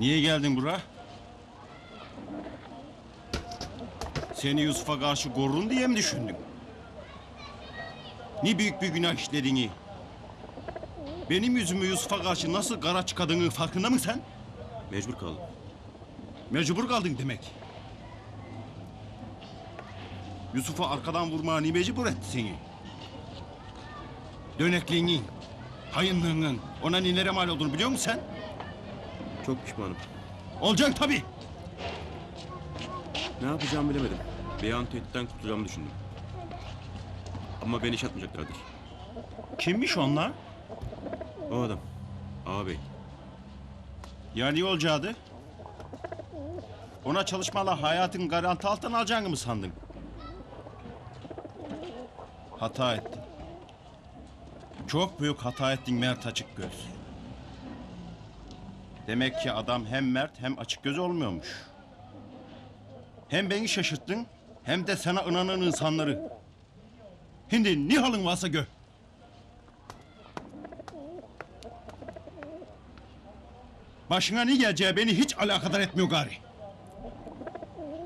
Niye geldin bura? Seni Yusuf'a karşı korurun diye mi düşündün? Ne büyük bir günah işlediğini. Benim yüzümü Yusuf'a karşı nasıl kara çıkadığını farkında mısın sen? Mecbur kaldım. Mecbur kaldın demek. Yusuf'u arkadan vurmaya ne mecbur etti seni? Dönekliğinin, hayınlığının ona nelere mal olduğunu biliyor musun sen? Çok pişmanım. Olacaksın tabii. Ne yapacağımı bilemedim. Bir an tehditten kurtulacağımı düşündüm. Ama beni iş atmayacaklardır. Kimmiş onlar? O adam. Ağabey. Yani iyi olacaktı? Ona çalışmalar hayatın garanti altına alacağını mı sandın? Hata ettin. Çok büyük hata ettin Mert Açıkgöz. Demek ki adam hem Mert hem Açıkgöz olmuyormuş. Hem beni şaşırttın hem de sana inanan insanları. Şimdi ne halin varsa gör. Başına ne geleceği beni hiç alakadar etmiyor gari.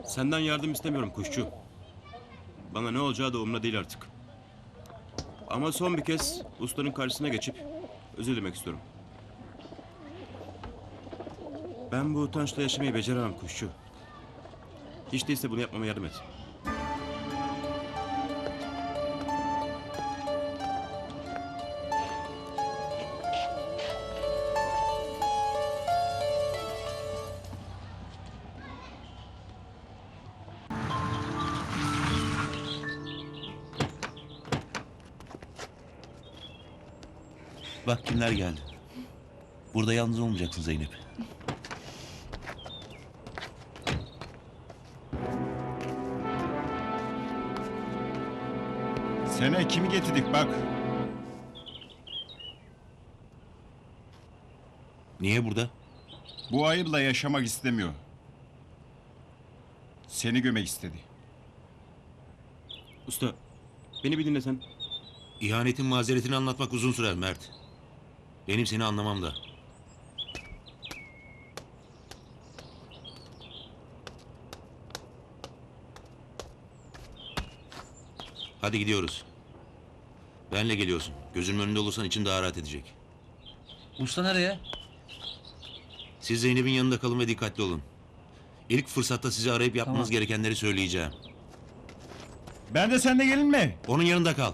Senden yardım istemiyorum kuşçu. Bana ne olacağı da umurumda değil artık. Ama son bir kez ustanın karşısına geçip özür dilemek istiyorum. Ben bu utançla yaşamayı beceremem kuşçu. Hiç değilse bunu yapmama yardım et. Bak kimler geldi. Burada yalnız olmayacaksın Zeynep. Sene kimi getirdik bak. Niye burada? Bu ayıpla yaşamak istemiyor. Seni gömek istedi. Usta, beni bir dinlesen. İhanetin mazeretini anlatmak uzun sürer Mert. Benim seni anlamam da. Hadi gidiyoruz. Benle geliyorsun. Gözümün önünde olursan için daha rahat edecek. Usta nereye? Siz Zeynep'in yanında kalın ve dikkatli olun. İlk fırsatta sizi arayıp yapmanız Tamam. gerekenleri söyleyeceğim. Ben de seninle gelin mi? Onun yanında kal.